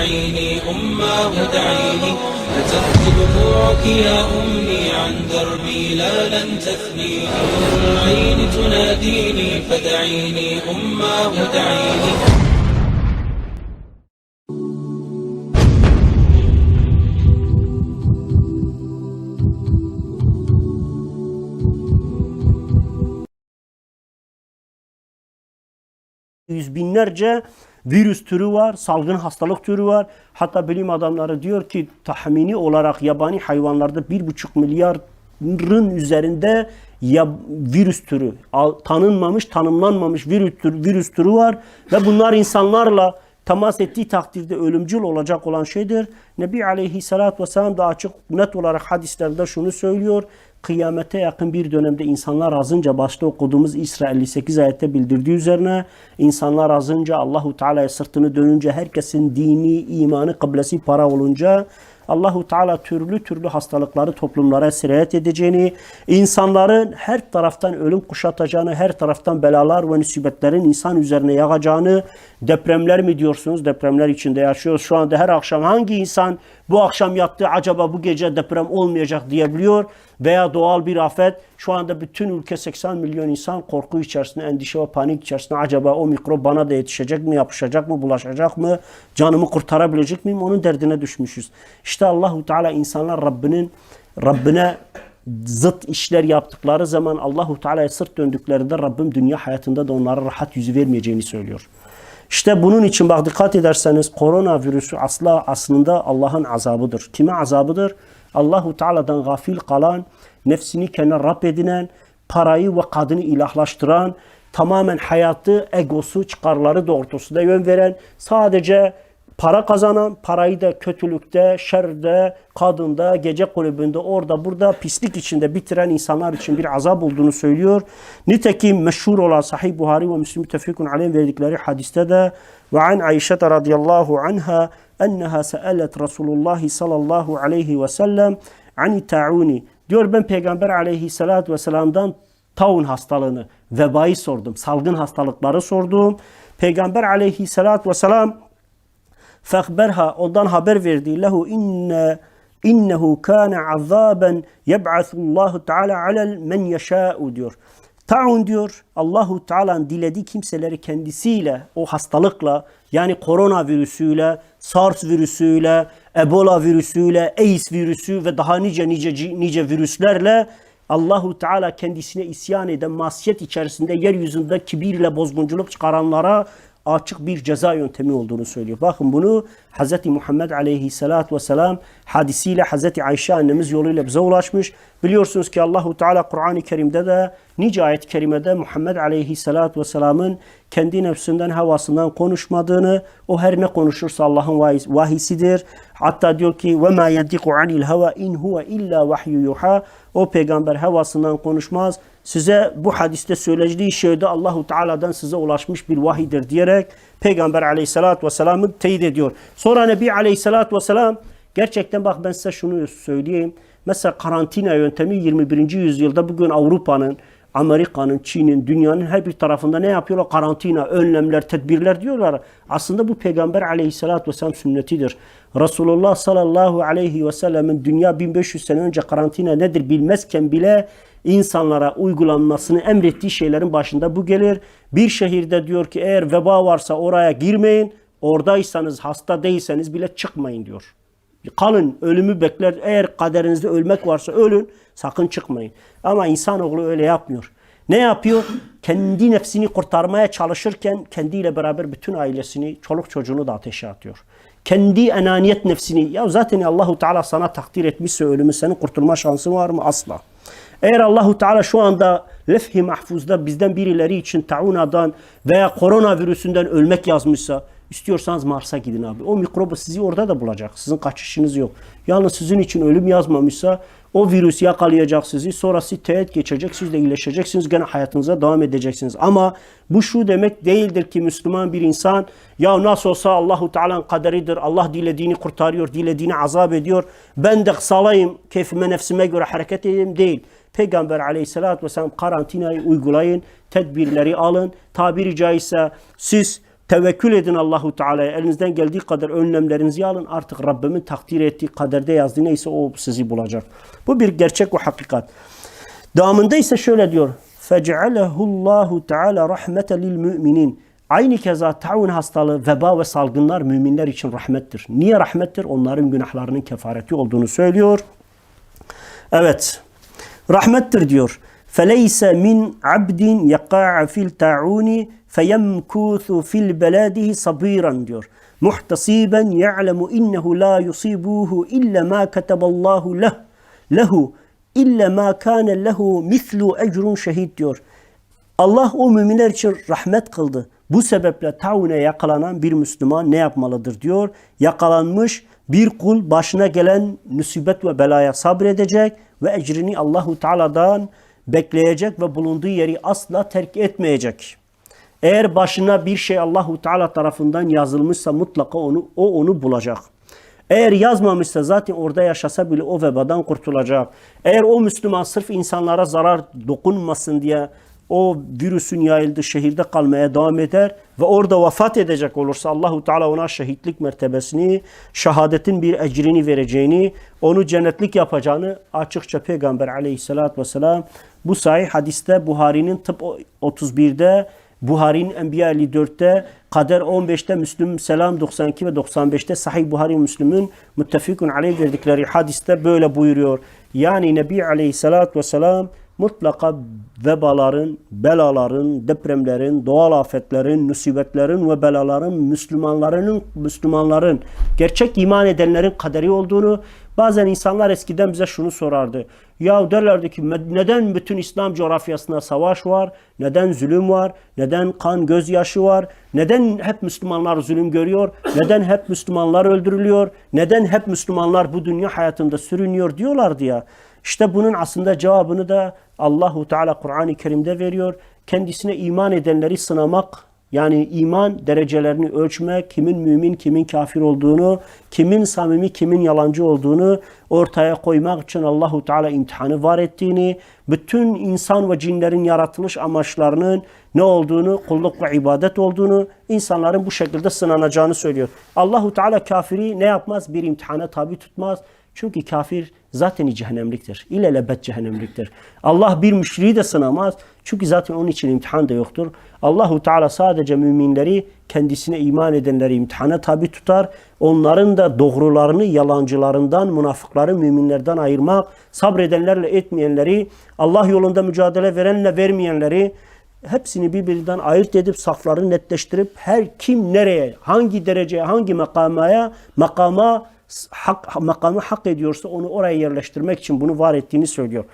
دعيني أماه دعيني. فتبكي دموعك يا أمي عن دربي لا لن تثنيني. العين تناديني فدعيني أماه دعيني. yüz binlerce virüs türü var, salgın hastalık türü var. Hatta bilim adamları diyor ki tahmini olarak yabani hayvanlarda bir buçuk milyarın üzerinde ya virüs türü, tanınmamış, tanımlanmamış virüs, tür, virüs türü var ve bunlar insanlarla temas ettiği takdirde ölümcül olacak olan şeydir. Nebi Aleyhisselatü Vesselam da açık net olarak hadislerde şunu söylüyor. Kıyamete yakın bir dönemde insanlar azınca başta okuduğumuz İsra 58 ayette bildirdiği üzerine insanlar azınca Allahu Teala'ya sırtını dönünce herkesin dini, imanı, kıblesi para olunca Allahu Teala türlü türlü hastalıkları toplumlara sirayet edeceğini, insanların her taraftan ölüm kuşatacağını, her taraftan belalar ve musibetlerin insan üzerine yağacağını, depremler mi diyorsunuz? Depremler içinde yaşıyoruz. Şu anda her akşam hangi insan bu akşam yattı acaba bu gece deprem olmayacak diyebiliyor veya doğal bir afet. Şu anda bütün ülke 80 milyon insan korku içerisinde, endişe ve panik içerisinde acaba o mikrop bana da yetişecek mi, yapışacak mı, bulaşacak mı, canımı kurtarabilecek miyim onun derdine düşmüşüz. İşte Allahu Teala insanlar Rabbinin Rabbine zıt işler yaptıkları zaman Allahu Teala'ya sırt döndüklerinde Rabbim dünya hayatında da onlara rahat yüzü vermeyeceğini söylüyor. İşte bunun için bak dikkat ederseniz koronavirüsü asla aslında Allah'ın azabıdır. Kime azabıdır? Allahu Teala'dan gafil kalan, nefsini kendine Rab edinen, parayı ve kadını ilahlaştıran, tamamen hayatı, egosu, çıkarları doğrultusunda yön veren, sadece para kazanan, parayı da kötülükte, şerde, kadında, gece kulübünde, orada burada pislik içinde bitiren insanlar için bir azap olduğunu söylüyor. Nitekim meşhur olan Sahih Buhari ve Müslim Tefekun Aleyh verdikleri hadiste de ve an Ayşe radıyallahu anha enneha se'elet Resulullah sallallahu aleyhi ve sellem ani ta'uni. Diyor ben Peygamber aleyhissalatü vesselam'dan taun hastalığını, vebayı sordum. Salgın hastalıkları sordum. Peygamber aleyhissalatü vesselam Fakberha ondan haber verdi lehu inne innehu kana azaben yeb'asullahu teala alel men yeşâ'u diyor. Taun diyor Allahu Teala'nın dilediği kimseleri kendisiyle o hastalıkla yani korona virüsüyle, SARS virüsüyle, Ebola virüsüyle, AIDS virüsü ve daha nice nice nice virüslerle Allahu Teala kendisine isyan eden masiyet içerisinde yeryüzünde kibirle bozgunculuk çıkaranlara açık bir ceza yöntemi olduğunu söylüyor. Bakın bunu Hz. Muhammed aleyhissalatü vesselam hadisiyle Hz. Ayşe annemiz yoluyla bize ulaşmış. Biliyorsunuz ki Allahu Teala Kur'an-ı Kerim'de de nice ayet-i kerimede Muhammed aleyhissalatü vesselamın kendi nefsinden havasından konuşmadığını, o her ne konuşursa Allah'ın vahisidir. Hatta diyor ki ma yediku anil hava in huve illa vahyu yuha. O peygamber havasından konuşmaz. Size bu hadiste söylediği şeyde Allahu Teala'dan size ulaşmış bir vahidir diyerek Peygamber Aleyhisselatü Vesselam'ı teyit ediyor. Sonra Nebi Aleyhisselatü Vesselam gerçekten bak ben size şunu söyleyeyim. Mesela karantina yöntemi 21. yüzyılda bugün Avrupa'nın Amerika'nın, Çin'in, dünyanın her bir tarafında ne yapıyorlar? Karantina, önlemler, tedbirler diyorlar. Aslında bu Peygamber aleyhissalatü vesselam sünnetidir. Resulullah sallallahu aleyhi ve sellemin dünya 1500 sene önce karantina nedir bilmezken bile insanlara uygulanmasını emrettiği şeylerin başında bu gelir. Bir şehirde diyor ki eğer veba varsa oraya girmeyin. Oradaysanız, hasta değilseniz bile çıkmayın diyor. Kalın, ölümü bekler. Eğer kaderinizde ölmek varsa ölün, sakın çıkmayın. Ama insanoğlu öyle yapmıyor. Ne yapıyor? Kendi nefsini kurtarmaya çalışırken kendiyle beraber bütün ailesini, çoluk çocuğunu da ateşe atıyor. Kendi enaniyet nefsini, ya zaten Allahu Teala sana takdir etmişse ölümü senin kurtulma şansın var mı? Asla. Eğer Allahu Teala şu anda lefh-i mahfuzda bizden birileri için taunadan veya koronavirüsünden ölmek yazmışsa istiyorsanız Mars'a gidin abi. O mikrobu sizi orada da bulacak. Sizin kaçışınız yok. Yalnız sizin için ölüm yazmamışsa o virüs yakalayacak sizi. Sonra siz teğet geçecek. Siz de iyileşeceksiniz. Gene hayatınıza devam edeceksiniz. Ama bu şu demek değildir ki Müslüman bir insan ya nasıl olsa Allahu Teala'nın kaderidir. Allah dilediğini kurtarıyor. Dilediğini azap ediyor. Ben de kısalayım. Keyfime nefsime göre hareket edeyim değil. Peygamber aleyhissalatü vesselam karantinayı uygulayın, tedbirleri alın. Tabiri caizse siz Tevekkül edin Allahu Teala'ya. Elinizden geldiği kadar önlemlerinizi alın. Artık Rabbimin takdir ettiği kaderde yazdığı neyse o sizi bulacak. Bu bir gerçek ve hakikat. Devamında ise şöyle diyor. فَجَعَلَهُ اللّٰهُ تَعَالَى رَحْمَةً لِلْمُؤْمِنِينَ Aynı keza taun hastalığı, veba ve salgınlar müminler için rahmettir. Niye rahmettir? Onların günahlarının kefareti olduğunu söylüyor. Evet. Rahmettir diyor. فَلَيْسَ مِنْ عَبْدٍ يَقَعَ فِي الْتَعُونِ feyemkuthu fil beladihi sabiran diyor. Muhtasiben ya'lemu innehu la yusibuhu illa ma kataballahu leh, lehu illa ma kâne lehu mislu ecrun şehit diyor. Allah o müminler için rahmet kıldı. Bu sebeple taune yakalanan bir Müslüman ne yapmalıdır diyor. Yakalanmış bir kul başına gelen musibet ve belaya sabredecek ve ecrini Allahu Teala'dan bekleyecek ve bulunduğu yeri asla terk etmeyecek. Eğer başına bir şey Allahu Teala tarafından yazılmışsa mutlaka onu o onu bulacak. Eğer yazmamışsa zaten orada yaşasa bile o vebadan kurtulacak. Eğer o Müslüman sırf insanlara zarar dokunmasın diye o virüsün yayıldığı şehirde kalmaya devam eder ve orada vefat edecek olursa Allahu Teala ona şehitlik mertebesini, şehadetin bir ecrini vereceğini, onu cennetlik yapacağını açıkça Peygamber aleyhissalatü vesselam bu sahih hadiste Buhari'nin tıp 31'de Buhari'nin Enbiya 54'te, Kader 15'te, Müslüm Selam 92 ve 95'te Sahih Buhari Müslüm'ün müttefikun aleyh verdikleri hadiste böyle buyuruyor. Yani Nebi Aleyhisselatü Vesselam mutlaka vebaların, belaların, depremlerin, doğal afetlerin, musibetlerin ve belaların Müslümanların, Müslümanların, gerçek iman edenlerin kaderi olduğunu bazen insanlar eskiden bize şunu sorardı. Ya derlerdi ki neden bütün İslam coğrafyasında savaş var, neden zulüm var, neden kan gözyaşı var, neden hep Müslümanlar zulüm görüyor, neden hep Müslümanlar öldürülüyor, neden hep Müslümanlar bu dünya hayatında sürünüyor diyorlardı ya. İşte bunun aslında cevabını da Allahu Teala Kur'an-ı Kerim'de veriyor. Kendisine iman edenleri sınamak, yani iman derecelerini ölçmek, kimin mümin, kimin kafir olduğunu, kimin samimi, kimin yalancı olduğunu ortaya koymak için Allahu Teala imtihanı var ettiğini, bütün insan ve cinlerin yaratılış amaçlarının ne olduğunu, kulluk ve ibadet olduğunu, insanların bu şekilde sınanacağını söylüyor. Allahu Teala kafiri ne yapmaz? Bir imtihana tabi tutmaz. Çünkü kafir zaten cehennemliktir. İlelebet cehennemliktir. Allah bir müşriği de sınamaz. Çünkü zaten onun için imtihan da yoktur. Allahu Teala sadece müminleri kendisine iman edenleri imtihana tabi tutar. Onların da doğrularını yalancılarından, münafıkları müminlerden ayırmak, sabredenlerle etmeyenleri, Allah yolunda mücadele verenle vermeyenleri hepsini birbirinden ayırt edip safları netleştirip her kim nereye, hangi dereceye, hangi makamaya, makama hak, makamı hak ediyorsa onu oraya yerleştirmek için bunu var ettiğini söylüyor.